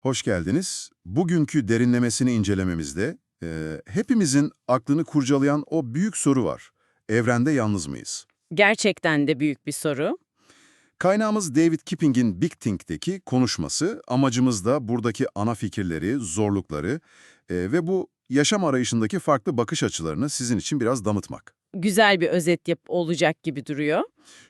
Hoş geldiniz. Bugünkü derinlemesini incelememizde e, hepimizin aklını kurcalayan o büyük soru var. Evrende yalnız mıyız? Gerçekten de büyük bir soru. Kaynağımız David Kipping'in Big Think'teki konuşması. Amacımız da buradaki ana fikirleri, zorlukları e, ve bu yaşam arayışındaki farklı bakış açılarını sizin için biraz damıtmak. Güzel bir özet yap olacak gibi duruyor.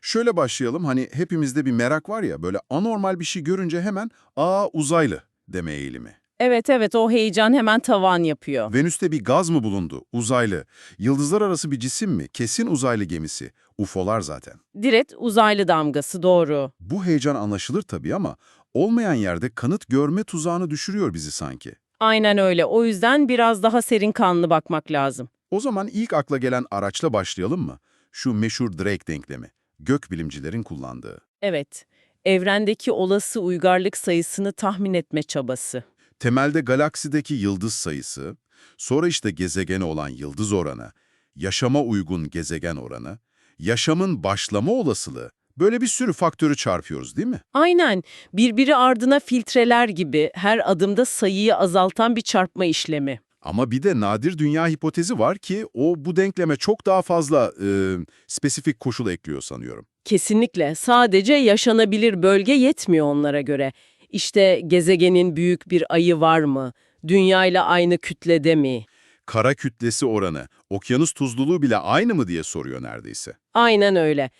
Şöyle başlayalım, hani hepimizde bir merak var ya, böyle anormal bir şey görünce hemen ''aa uzaylı'' deme eğilimi. Evet evet o heyecan hemen tavan yapıyor. Venüs'te bir gaz mı bulundu? Uzaylı. Yıldızlar arası bir cisim mi? Kesin uzaylı gemisi. UFO'lar zaten. Direkt uzaylı damgası doğru. Bu heyecan anlaşılır tabii ama olmayan yerde kanıt görme tuzağını düşürüyor bizi sanki. Aynen öyle. O yüzden biraz daha serin kanlı bakmak lazım. O zaman ilk akla gelen araçla başlayalım mı? Şu meşhur Drake denklemi. Gökbilimcilerin kullandığı. Evet. Evrendeki olası uygarlık sayısını tahmin etme çabası. Temelde galaksideki yıldız sayısı, sonra işte gezegene olan yıldız oranı, yaşama uygun gezegen oranı, yaşamın başlama olasılığı, böyle bir sürü faktörü çarpıyoruz değil mi? Aynen. Birbiri ardına filtreler gibi her adımda sayıyı azaltan bir çarpma işlemi. Ama bir de nadir dünya hipotezi var ki o bu denkleme çok daha fazla e, spesifik koşul ekliyor sanıyorum. Kesinlikle. Sadece yaşanabilir bölge yetmiyor onlara göre. İşte gezegenin büyük bir ayı var mı? Dünya ile aynı kütlede mi? Kara kütlesi oranı, okyanus tuzluluğu bile aynı mı diye soruyor neredeyse. Aynen öyle.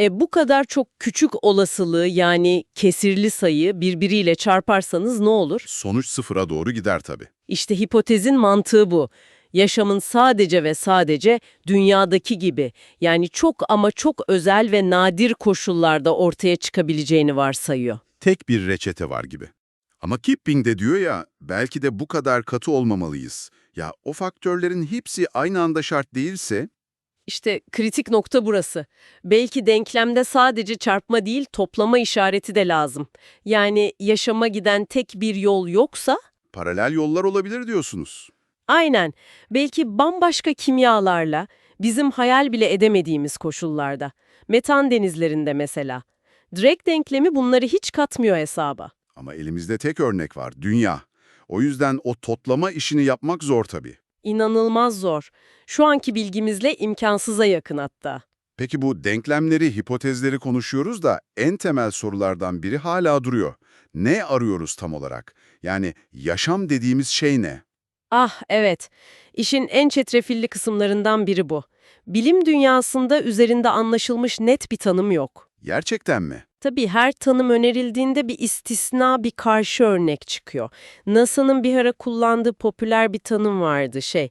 E, bu kadar çok küçük olasılığı yani kesirli sayı birbiriyle çarparsanız ne olur? Sonuç sıfıra doğru gider tabii. İşte hipotezin mantığı bu. Yaşamın sadece ve sadece dünyadaki gibi yani çok ama çok özel ve nadir koşullarda ortaya çıkabileceğini varsayıyor. Tek bir reçete var gibi. Ama Kipping de diyor ya, belki de bu kadar katı olmamalıyız. Ya o faktörlerin hepsi aynı anda şart değilse, İşte kritik nokta burası. Belki denklemde sadece çarpma değil toplama işareti de lazım. Yani yaşama giden tek bir yol yoksa paralel yollar olabilir diyorsunuz. Aynen belki bambaşka kimyalarla bizim hayal bile edemediğimiz koşullarda. Metan denizlerinde mesela. Drake denklemi bunları hiç katmıyor hesaba. Ama elimizde tek örnek var, dünya. O yüzden o toplama işini yapmak zor tabii. İnanılmaz zor. Şu anki bilgimizle imkansıza yakın hatta. Peki bu denklemleri, hipotezleri konuşuyoruz da en temel sorulardan biri hala duruyor. Ne arıyoruz tam olarak? Yani yaşam dediğimiz şey ne? Ah evet, işin en çetrefilli kısımlarından biri bu. Bilim dünyasında üzerinde anlaşılmış net bir tanım yok. Gerçekten mi? Tabii her tanım önerildiğinde bir istisna, bir karşı örnek çıkıyor. NASA'nın bir ara kullandığı popüler bir tanım vardı şey.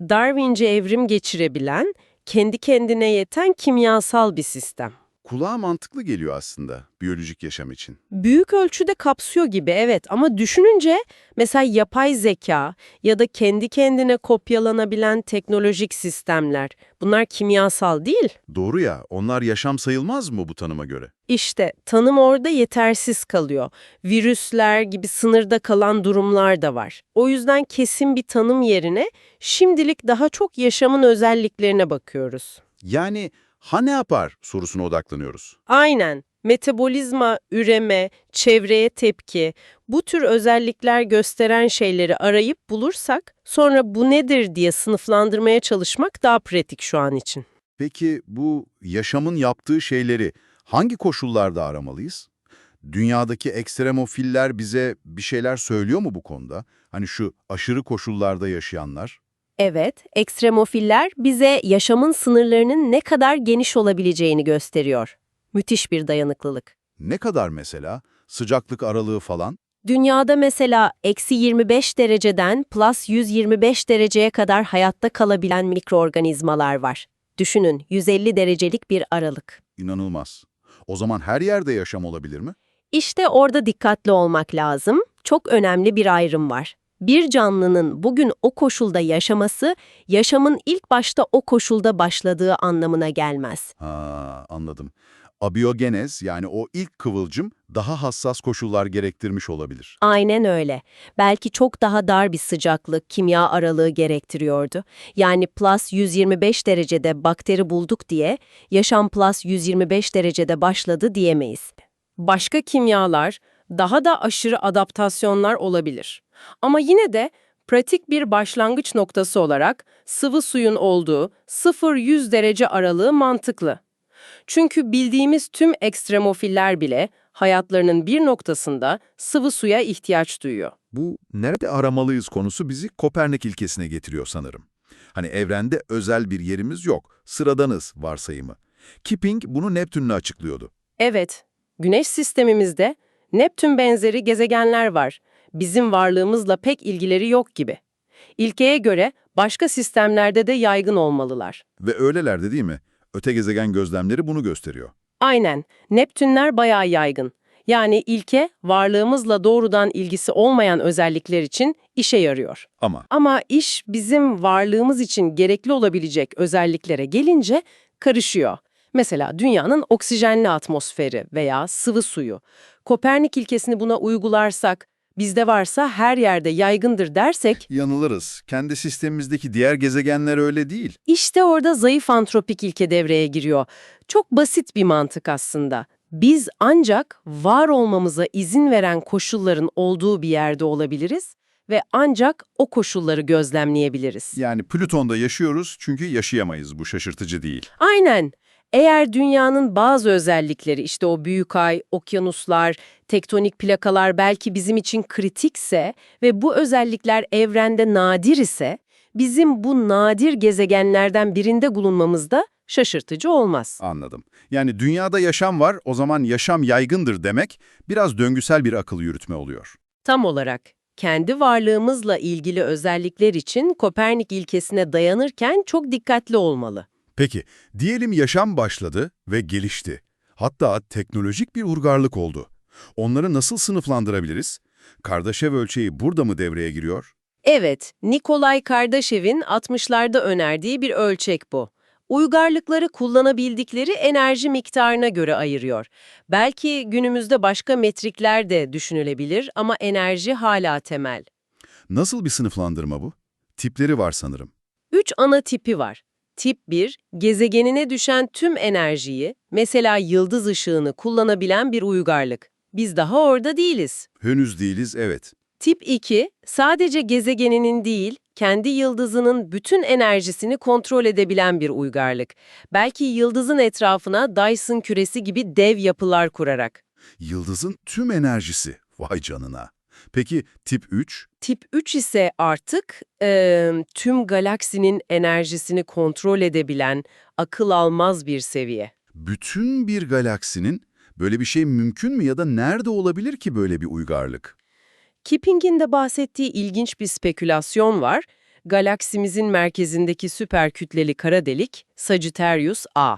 Darwince evrim geçirebilen, kendi kendine yeten kimyasal bir sistem. Kulağa mantıklı geliyor aslında biyolojik yaşam için. Büyük ölçüde kapsıyor gibi evet ama düşününce mesela yapay zeka ya da kendi kendine kopyalanabilen teknolojik sistemler bunlar kimyasal değil. Doğru ya, onlar yaşam sayılmaz mı bu tanıma göre? İşte tanım orada yetersiz kalıyor. Virüsler gibi sınırda kalan durumlar da var. O yüzden kesin bir tanım yerine şimdilik daha çok yaşamın özelliklerine bakıyoruz. Yani ha ne yapar sorusuna odaklanıyoruz. Aynen. Metabolizma, üreme, çevreye tepki, bu tür özellikler gösteren şeyleri arayıp bulursak sonra bu nedir diye sınıflandırmaya çalışmak daha pratik şu an için. Peki bu yaşamın yaptığı şeyleri hangi koşullarda aramalıyız? Dünyadaki ekstremofiller bize bir şeyler söylüyor mu bu konuda? Hani şu aşırı koşullarda yaşayanlar? Evet, ekstremofiller bize yaşamın sınırlarının ne kadar geniş olabileceğini gösteriyor. Müthiş bir dayanıklılık. Ne kadar mesela? Sıcaklık aralığı falan? Dünyada mesela eksi 25 dereceden plus 125 dereceye kadar hayatta kalabilen mikroorganizmalar var. Düşünün 150 derecelik bir aralık. İnanılmaz. O zaman her yerde yaşam olabilir mi? İşte orada dikkatli olmak lazım. Çok önemli bir ayrım var. Bir canlının bugün o koşulda yaşaması, yaşamın ilk başta o koşulda başladığı anlamına gelmez. Ha, anladım. Abiyogenez yani o ilk kıvılcım daha hassas koşullar gerektirmiş olabilir. Aynen öyle. Belki çok daha dar bir sıcaklık, kimya aralığı gerektiriyordu. Yani plus 125 derecede bakteri bulduk diye, yaşam plus 125 derecede başladı diyemeyiz. Başka kimyalar, Daha da aşırı adaptasyonlar olabilir. Ama yine de pratik bir başlangıç noktası olarak sıvı suyun olduğu 0-100 derece aralığı mantıklı. Çünkü bildiğimiz tüm ekstremofiller bile hayatlarının bir noktasında sıvı suya ihtiyaç duyuyor. Bu nerede aramalıyız konusu bizi Kopernik ilkesine getiriyor sanırım. Hani evrende özel bir yerimiz yok, sıradanız varsayımı. Kipping bunu Neptün'le açıklıyordu. Evet, Güneş sistemimizde Neptün benzeri gezegenler var. Bizim varlığımızla pek ilgileri yok gibi. İlkeye göre başka sistemlerde de yaygın olmalılar. Ve öylelerde değil mi? Öte gezegen gözlemleri bunu gösteriyor. Aynen, Neptünler bayağı yaygın. Yani ilke varlığımızla doğrudan ilgisi olmayan özellikler için işe yarıyor. Ama Ama iş bizim varlığımız için gerekli olabilecek özelliklere gelince karışıyor. Mesela dünyanın oksijenli atmosferi veya sıvı suyu. Kopernik ilkesini buna uygularsak, bizde varsa her yerde yaygındır dersek, yanılırız. Kendi sistemimizdeki diğer gezegenler öyle değil. işte orada zayıf antropik ilke devreye giriyor. Çok basit bir mantık aslında. Biz ancak var olmamıza izin veren koşulların olduğu bir yerde olabiliriz ve ancak o koşulları gözlemleyebiliriz. Yani Plüton'da yaşıyoruz çünkü yaşayamayız. Bu şaşırtıcı değil. Aynen. Eğer dünyanın bazı özellikleri işte o büyük ay, okyanuslar, tektonik plakalar belki bizim için kritikse ve bu özellikler evrende nadir ise bizim bu nadir gezegenlerden birinde bulunmamız da şaşırtıcı olmaz. Anladım. Yani dünyada yaşam var, o zaman yaşam yaygındır demek biraz döngüsel bir akıl yürütme oluyor. Tam olarak kendi varlığımızla ilgili özellikler için Kopernik ilkesine dayanırken çok dikkatli olmalı. Peki, diyelim yaşam başladı ve gelişti. Hatta teknolojik bir urgarlık oldu. Onları nasıl sınıflandırabiliriz? Kardashev ölçeği burada mı devreye giriyor? Evet, Nikolay Kardashev'in 60'larda önerdiği bir ölçek bu. Uygarlıkları kullanabildikleri enerji miktarına göre ayırıyor. Belki günümüzde başka metrikler de düşünülebilir ama enerji hala temel. Nasıl bir sınıflandırma bu? Tipleri var sanırım. Üç ana tipi var. Tip 1, gezegenine düşen tüm enerjiyi, mesela yıldız ışığını kullanabilen bir uygarlık. Biz daha orada değiliz. Henüz değiliz, evet. Tip 2, sadece gezegeninin değil, kendi yıldızının bütün enerjisini kontrol edebilen bir uygarlık. Belki yıldızın etrafına Dyson küresi gibi dev yapılar kurarak. Yıldızın tüm enerjisi. Vay canına. Peki tip 3? Tip 3 ise artık eee, tüm galaksinin enerjisini kontrol edebilen, akıl almaz bir seviye. Bütün bir galaksinin böyle bir şey mümkün mü ya da nerede olabilir ki böyle bir uygarlık? Kipping'in de bahsettiği ilginç bir spekülasyon var. Galaksimizin merkezindeki süper kütleli kara delik Sagittarius A.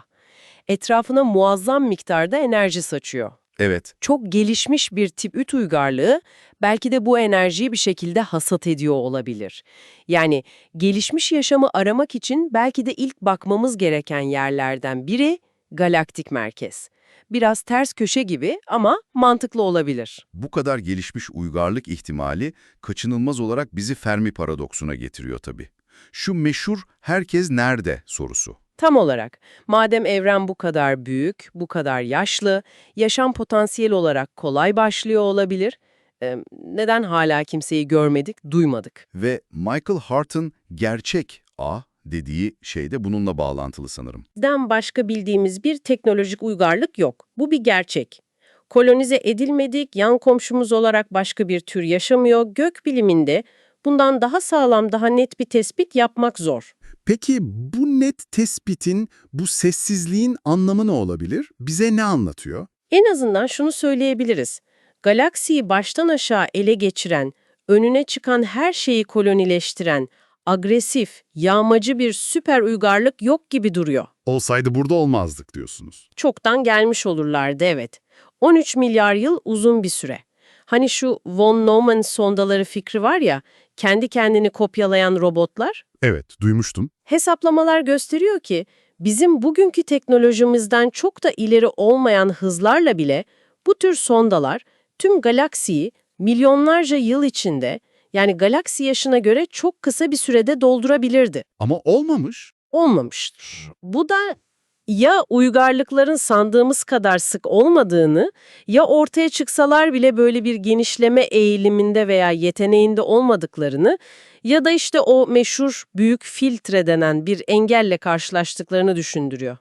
Etrafına muazzam miktarda enerji saçıyor. Evet. Çok gelişmiş bir tip 3 uygarlığı belki de bu enerjiyi bir şekilde hasat ediyor olabilir. Yani gelişmiş yaşamı aramak için belki de ilk bakmamız gereken yerlerden biri galaktik merkez. Biraz ters köşe gibi ama mantıklı olabilir. Bu kadar gelişmiş uygarlık ihtimali kaçınılmaz olarak bizi Fermi paradoksuna getiriyor tabii. Şu meşhur herkes nerede sorusu. Tam olarak, madem evren bu kadar büyük, bu kadar yaşlı, yaşam potansiyeli olarak kolay başlıyor olabilir, e, neden hala kimseyi görmedik, duymadık? Ve Michael Hart'ın gerçek A dediği şey de bununla bağlantılı sanırım. Bizden başka bildiğimiz bir teknolojik uygarlık yok. Bu bir gerçek. Kolonize edilmedik, yan komşumuz olarak başka bir tür yaşamıyor. Gök biliminde bundan daha sağlam, daha net bir tespit yapmak zor. Peki bu net tespitin, bu sessizliğin anlamı ne olabilir? Bize ne anlatıyor? En azından şunu söyleyebiliriz. Galaksiyi baştan aşağı ele geçiren, önüne çıkan her şeyi kolonileştiren, agresif, yağmacı bir süper uygarlık yok gibi duruyor. Olsaydı burada olmazdık diyorsunuz. Çoktan gelmiş olurlardı evet. 13 milyar yıl uzun bir süre. Hani şu von Neumann sondaları fikri var ya, kendi kendini kopyalayan robotlar. Evet, duymuştum. Hesaplamalar gösteriyor ki bizim bugünkü teknolojimizden çok da ileri olmayan hızlarla bile bu tür sondalar tüm galaksiyi milyonlarca yıl içinde yani galaksi yaşına göre çok kısa bir sürede doldurabilirdi. Ama olmamış. Olmamıştır. Bu da Ya uygarlıkların sandığımız kadar sık olmadığını, ya ortaya çıksalar bile böyle bir genişleme eğiliminde veya yeteneğinde olmadıklarını ya da işte o meşhur büyük filtre denen bir engelle karşılaştıklarını düşündürüyor.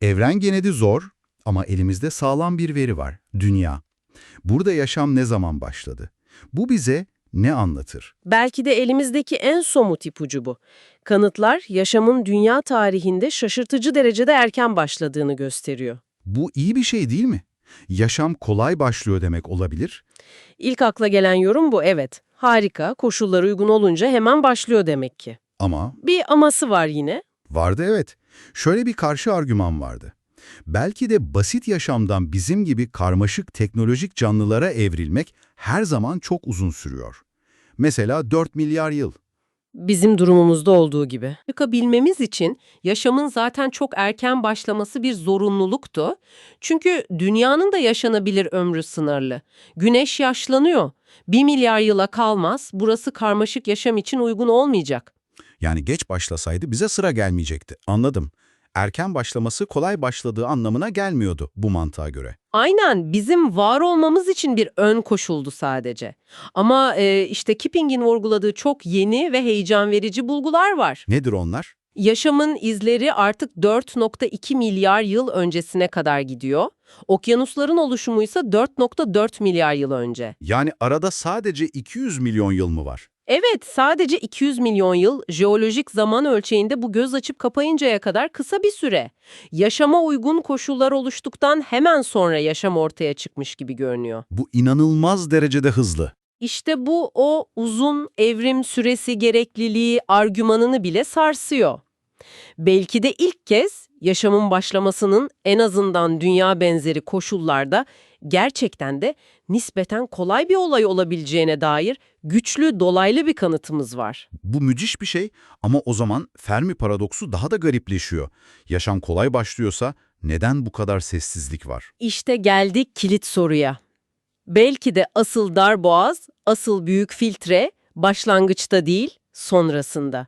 Evren genedi zor ama elimizde sağlam bir veri var, dünya. Burada yaşam ne zaman başladı? Bu bize ne anlatır? Belki de elimizdeki en somut ipucu bu. Kanıtlar yaşamın dünya tarihinde şaşırtıcı derecede erken başladığını gösteriyor. Bu iyi bir şey değil mi? Yaşam kolay başlıyor demek olabilir. İlk akla gelen yorum bu evet. Harika, koşullar uygun olunca hemen başlıyor demek ki. Ama Bir aması var yine. vardı evet. Şöyle bir karşı argüman vardı. Belki de basit yaşamdan bizim gibi karmaşık teknolojik canlılara evrilmek her zaman çok uzun sürüyor. Mesela 4 milyar yıl. Bizim durumumuzda olduğu gibi. Çıkabilmemiz için yaşamın zaten çok erken başlaması bir zorunluluktu. Çünkü dünyanın da yaşanabilir ömrü sınırlı. Güneş yaşlanıyor. Bir milyar yıla kalmaz, burası karmaşık yaşam için uygun olmayacak. Yani geç başlasaydı bize sıra gelmeyecekti. Anladım. Erken başlaması kolay başladığı anlamına gelmiyordu bu mantığa göre. Aynen bizim var olmamız için bir ön koşuldu sadece. Ama e, işte Kipping'in vurguladığı çok yeni ve heyecan verici bulgular var. Nedir onlar? Yaşamın izleri artık 4.2 milyar yıl öncesine kadar gidiyor. Okyanusların oluşumu ise 4.4 milyar yıl önce. Yani arada sadece 200 milyon yıl mı var? Evet, sadece 200 milyon yıl jeolojik zaman ölçeğinde bu göz açıp kapayıncaya kadar kısa bir süre. Yaşama uygun koşullar oluştuktan hemen sonra yaşam ortaya çıkmış gibi görünüyor. Bu inanılmaz derecede hızlı. İşte bu o uzun evrim süresi gerekliliği argümanını bile sarsıyor. Belki de ilk kez yaşamın başlamasının en azından dünya benzeri koşullarda gerçekten de nispeten kolay bir olay olabileceğine dair güçlü dolaylı bir kanıtımız var. Bu müthiş bir şey ama o zaman Fermi paradoksu daha da garipleşiyor. Yaşam kolay başlıyorsa neden bu kadar sessizlik var? İşte geldik kilit soruya. Belki de asıl dar boğaz, asıl büyük filtre başlangıçta değil, sonrasında.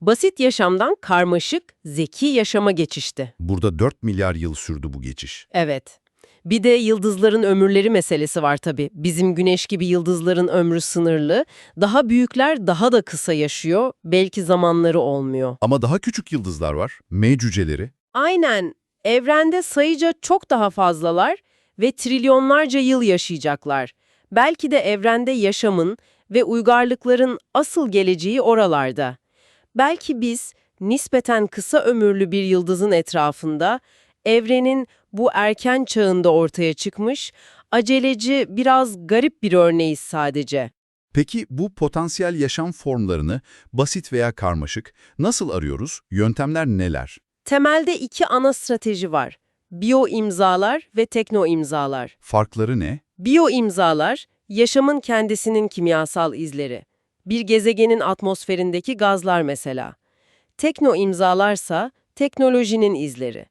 Basit yaşamdan karmaşık, zeki yaşama geçişti. Burada 4 milyar yıl sürdü bu geçiş. Evet. Bir de yıldızların ömürleri meselesi var tabii. Bizim güneş gibi yıldızların ömrü sınırlı. Daha büyükler daha da kısa yaşıyor. Belki zamanları olmuyor. Ama daha küçük yıldızlar var. M cüceleri. Aynen. Evrende sayıca çok daha fazlalar ve trilyonlarca yıl yaşayacaklar. Belki de evrende yaşamın ve uygarlıkların asıl geleceği oralarda. Belki biz nispeten kısa ömürlü bir yıldızın etrafında evrenin bu erken çağında ortaya çıkmış, aceleci, biraz garip bir örneğiz sadece. Peki bu potansiyel yaşam formlarını basit veya karmaşık nasıl arıyoruz? Yöntemler neler? Temelde iki ana strateji var. Biyo imzalar ve tekno imzalar. Farkları ne? Biyo imzalar, yaşamın kendisinin kimyasal izleri. Bir gezegenin atmosferindeki gazlar mesela. Tekno imzalarsa teknolojinin izleri.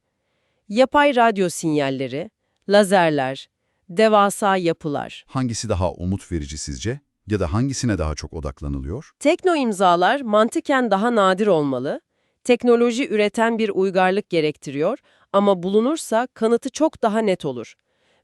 Yapay radyo sinyalleri, lazerler, devasa yapılar. Hangisi daha umut verici sizce? Ya da hangisine daha çok odaklanılıyor? Tekno imzalar mantıken daha nadir olmalı. Teknoloji üreten bir uygarlık gerektiriyor ama bulunursa kanıtı çok daha net olur.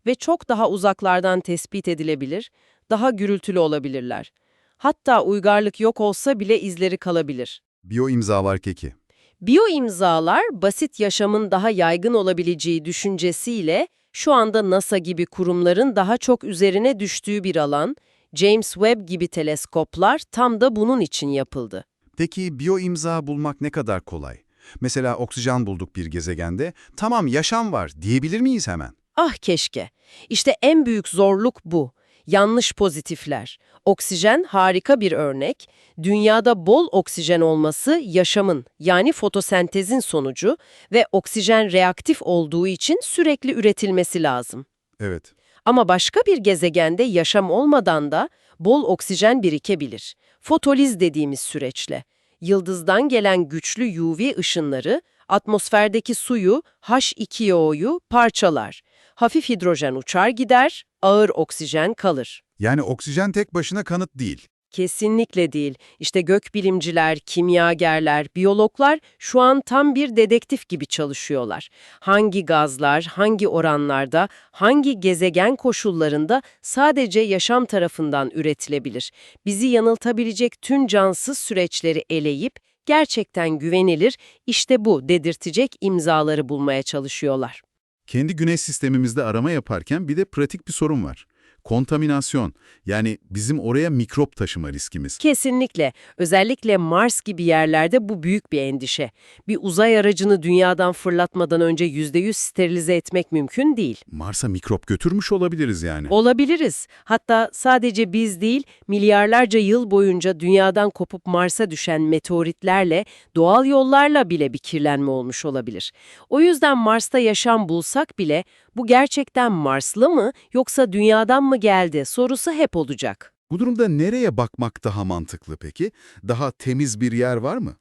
Ve çok daha uzaklardan tespit edilebilir, daha gürültülü olabilirler. Hatta uygarlık yok olsa bile izleri kalabilir. Biyo imzalar keki. Biyo imzalar basit yaşamın daha yaygın olabileceği düşüncesiyle şu anda NASA gibi kurumların daha çok üzerine düştüğü bir alan, James Webb gibi teleskoplar tam da bunun için yapıldı. Peki biyo imza bulmak ne kadar kolay? Mesela oksijen bulduk bir gezegende, tamam yaşam var diyebilir miyiz hemen? Ah keşke. İşte en büyük zorluk bu. Yanlış pozitifler. Oksijen harika bir örnek. Dünyada bol oksijen olması yaşamın yani fotosentezin sonucu ve oksijen reaktif olduğu için sürekli üretilmesi lazım. Evet. Ama başka bir gezegende yaşam olmadan da bol oksijen birikebilir. Fotoliz dediğimiz süreçle. Yıldızdan gelen güçlü UV ışınları atmosferdeki suyu H2O'yu parçalar. Hafif hidrojen uçar gider, ağır oksijen kalır. Yani oksijen tek başına kanıt değil. Kesinlikle değil. İşte gökbilimciler, kimyagerler, biyologlar şu an tam bir dedektif gibi çalışıyorlar. Hangi gazlar, hangi oranlarda, hangi gezegen koşullarında sadece yaşam tarafından üretilebilir? Bizi yanıltabilecek tüm cansız süreçleri eleyip gerçekten güvenilir, işte bu dedirtecek imzaları bulmaya çalışıyorlar. Kendi güneş sistemimizde arama yaparken bir de pratik bir sorun var. Kontaminasyon, yani bizim oraya mikrop taşıma riskimiz. Kesinlikle. Özellikle Mars gibi yerlerde bu büyük bir endişe. Bir uzay aracını dünyadan fırlatmadan önce %100 sterilize etmek mümkün değil. Mars'a mikrop götürmüş olabiliriz yani. Olabiliriz. Hatta sadece biz değil, milyarlarca yıl boyunca dünyadan kopup Mars'a düşen meteoritlerle, doğal yollarla bile bir kirlenme olmuş olabilir. O yüzden Mars'ta yaşam bulsak bile bu gerçekten Marslı mı yoksa dünyadan mı geldi sorusu hep olacak. Bu durumda nereye bakmak daha mantıklı peki? Daha temiz bir yer var mı?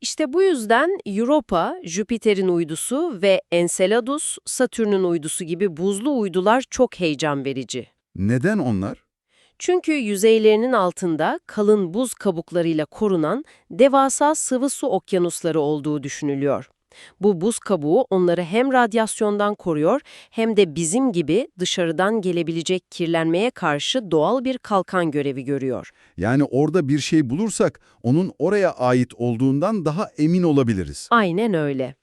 İşte bu yüzden Europa, Jüpiter'in uydusu ve Enceladus, Satürn'ün uydusu gibi buzlu uydular çok heyecan verici. Neden onlar? Çünkü yüzeylerinin altında kalın buz kabuklarıyla korunan devasa sıvı su okyanusları olduğu düşünülüyor. Bu buz kabuğu onları hem radyasyondan koruyor hem de bizim gibi dışarıdan gelebilecek kirlenmeye karşı doğal bir kalkan görevi görüyor. Yani orada bir şey bulursak onun oraya ait olduğundan daha emin olabiliriz. Aynen öyle.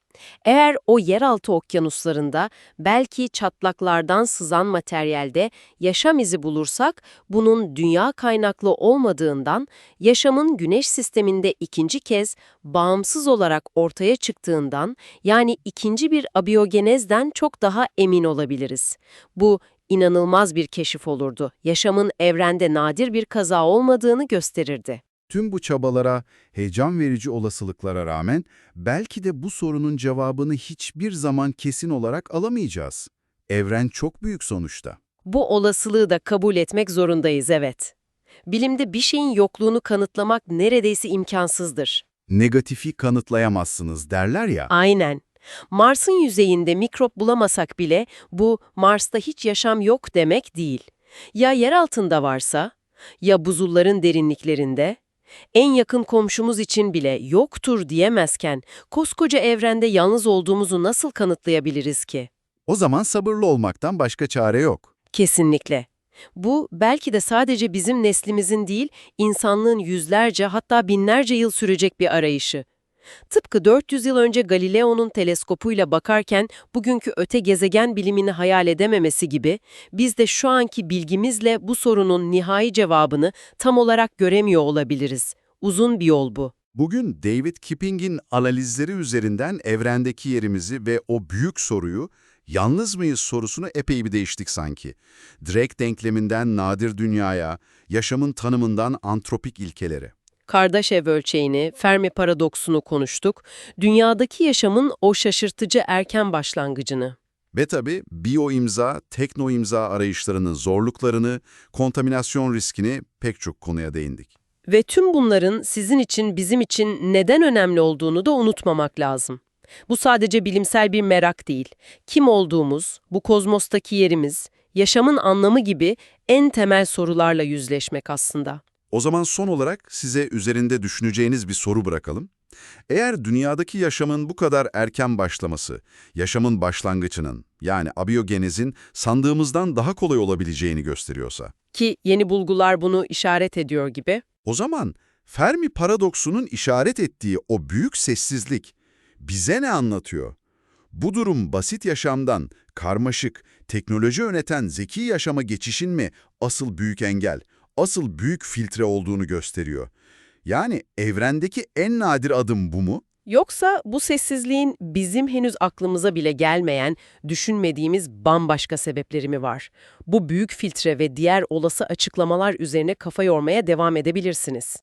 Eğer o yeraltı okyanuslarında belki çatlaklardan sızan materyalde yaşam izi bulursak bunun dünya kaynaklı olmadığından yaşamın güneş sisteminde ikinci kez bağımsız olarak ortaya çıktığından yani ikinci bir abiyogenezden çok daha emin olabiliriz. Bu inanılmaz bir keşif olurdu. Yaşamın evrende nadir bir kaza olmadığını gösterirdi. Tüm bu çabalara, heyecan verici olasılıklara rağmen belki de bu sorunun cevabını hiçbir zaman kesin olarak alamayacağız. Evren çok büyük sonuçta. Bu olasılığı da kabul etmek zorundayız, evet. Bilimde bir şeyin yokluğunu kanıtlamak neredeyse imkansızdır. Negatifi kanıtlayamazsınız derler ya. Aynen. Mars'ın yüzeyinde mikrop bulamasak bile bu Mars'ta hiç yaşam yok demek değil. Ya yer altında varsa, ya buzulların derinliklerinde, en yakın komşumuz için bile yoktur diyemezken koskoca evrende yalnız olduğumuzu nasıl kanıtlayabiliriz ki? O zaman sabırlı olmaktan başka çare yok. Kesinlikle. Bu belki de sadece bizim neslimizin değil, insanlığın yüzlerce hatta binlerce yıl sürecek bir arayışı. Tıpkı 400 yıl önce Galileo'nun teleskopuyla bakarken bugünkü öte gezegen bilimini hayal edememesi gibi, biz de şu anki bilgimizle bu sorunun nihai cevabını tam olarak göremiyor olabiliriz. Uzun bir yol bu. Bugün David Kipping'in analizleri üzerinden evrendeki yerimizi ve o büyük soruyu yalnız mıyız sorusunu epey bir değiştik sanki. Drake denkleminden nadir dünyaya, yaşamın tanımından antropik ilkelere. Kardashev ölçeğini, Fermi paradoksunu konuştuk. Dünyadaki yaşamın o şaşırtıcı erken başlangıcını. Ve tabii biyo imza, tekno imza arayışlarının zorluklarını, kontaminasyon riskini pek çok konuya değindik. Ve tüm bunların sizin için, bizim için neden önemli olduğunu da unutmamak lazım. Bu sadece bilimsel bir merak değil. Kim olduğumuz, bu kozmostaki yerimiz, yaşamın anlamı gibi en temel sorularla yüzleşmek aslında. O zaman son olarak size üzerinde düşüneceğiniz bir soru bırakalım. Eğer dünyadaki yaşamın bu kadar erken başlaması, yaşamın başlangıcının yani abiyogenezin sandığımızdan daha kolay olabileceğini gösteriyorsa, Ki yeni bulgular bunu işaret ediyor gibi. o zaman Fermi paradoksunun işaret ettiği o büyük sessizlik bize ne anlatıyor? Bu durum basit yaşamdan, karmaşık, teknoloji yöneten zeki yaşama geçişin mi asıl büyük engel, asıl büyük filtre olduğunu gösteriyor. Yani evrendeki en nadir adım bu mu? Yoksa bu sessizliğin bizim henüz aklımıza bile gelmeyen, düşünmediğimiz bambaşka sebepleri mi var? Bu büyük filtre ve diğer olası açıklamalar üzerine kafa yormaya devam edebilirsiniz.